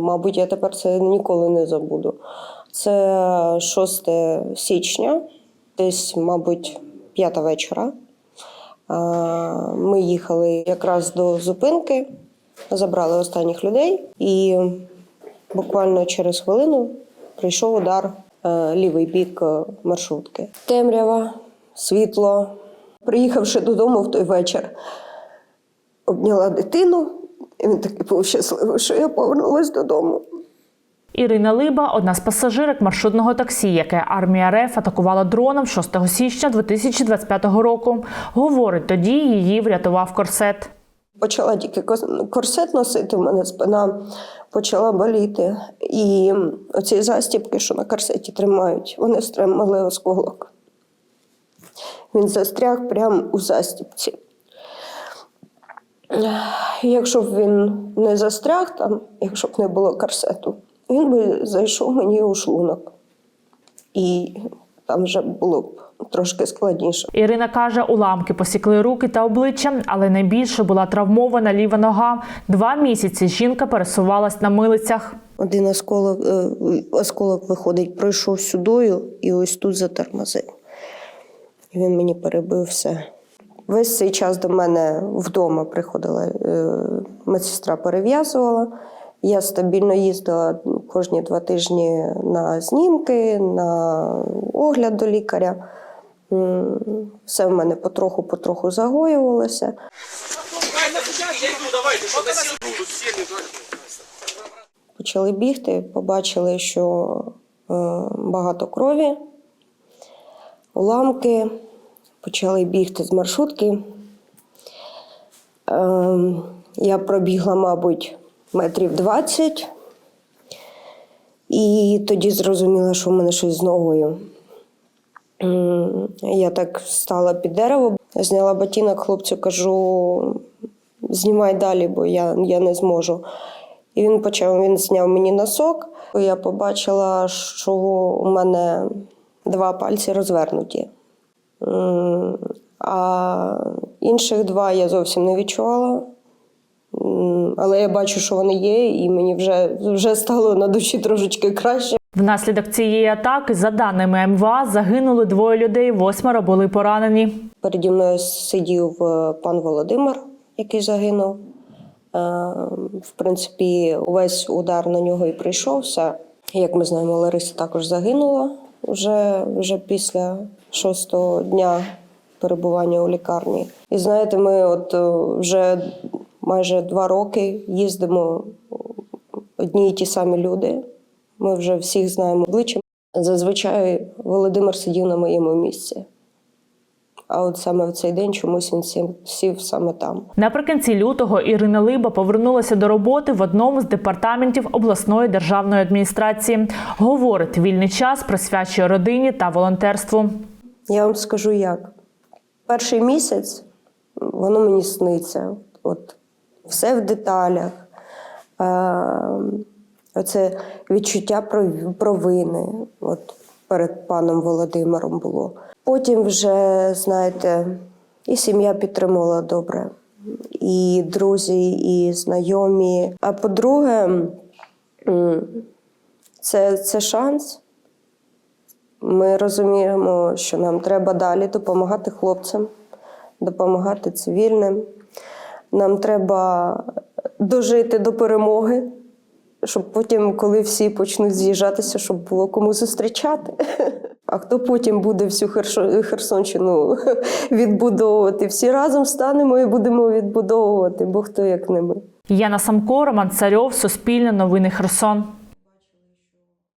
мабуть, я тепер це ніколи не забуду. Це 6 січня, десь, мабуть, п'ята вечора. Ми їхали якраз до зупинки, забрали останніх людей, і буквально через хвилину прийшов удар е, лівий бік е, маршрутки. Темрява, світло. Приїхавши додому в той вечір, обняла дитину, і він такий був щасливий, що я повернулася додому. Ірина Либа одна з пасажирок маршрутного таксі, яке армія РФ атакувала дроном 6 січня 2025 року. Говорить, тоді її врятував корсет. Почала тільки корсет носити, в мене спина почала боліти. І оці застібки, що на корсеті тримають, вони стримали осколок. Він застряг прямо у застібці. Якщо б він не застряг там, якщо б не було корсету, він би зайшов мені у шлунок. І там вже було б трошки складніше. Ірина каже, уламки посікли руки та обличчя, але найбільше була травмована ліва нога. Два місяці жінка пересувалась на милицях. Один осколок, е, осколок виходить, пройшов сюдою і ось тут затормозив. І він мені перебив все. Весь цей час до мене вдома приходила е, медсестра, перев'язувала. Я стабільно їздила кожні два тижні на знімки, на огляд до лікаря. Все в мене потроху-потроху загоювалося. Почали бігти, побачили, що е, багато крові, уламки, почали бігти з маршрутки. Е, я пробігла, мабуть, метрів 20, і тоді зрозуміла, що в мене щось з ногою. Я так стала під дерево, зняла ботинок, хлопцю кажу, знімай далі, бо я, я не зможу. І він почав, він зняв мені носок. Я побачила, що у мене два пальці розвернуті. А інших два я зовсім не відчувала. Але я бачу, що вони є, і мені вже, вже стало на душі трошечки краще. Внаслідок цієї атаки, за даними МВА, загинули двоє людей, восьмеро були поранені. Переді мною сидів е, пан Володимир, який загинув. Е, В принципі, увесь удар на нього і прийшовся. Як ми знаємо, Лариса також загинула вже, вже після шостого дня перебування у лікарні. І знаєте, ми от е, вже майже два роки їздимо одні і ті самі люди. Ми вже всіх знаємо обличчя. Зазвичай Володимир сидів на моєму місці. А от саме в цей день чомусь він сів, сів саме там. Наприкінці лютого Ірина Либа повернулася до роботи в одному з департаментів обласної державної адміністрації. Говорить, вільний час присвячує родині та волонтерству. Я вам скажу як. Перший місяць воно мені сниться. От все в деталях. Е, оце відчуття пров- провини от перед паном Володимиром було. Потім вже, знаєте, і сім'я підтримувала добре, і друзі, і знайомі. А по-друге, це, це шанс. Ми розуміємо, що нам треба далі допомагати хлопцям, допомагати цивільним. Нам треба дожити до перемоги, щоб потім, коли всі почнуть з'їжджатися, щоб було кому зустрічати. А хто потім буде всю Херсонщину відбудовувати? Всі разом станемо і будемо відбудовувати, бо хто як не ми. Яна Самко, Роман Царьов, Суспільне новини Херсон.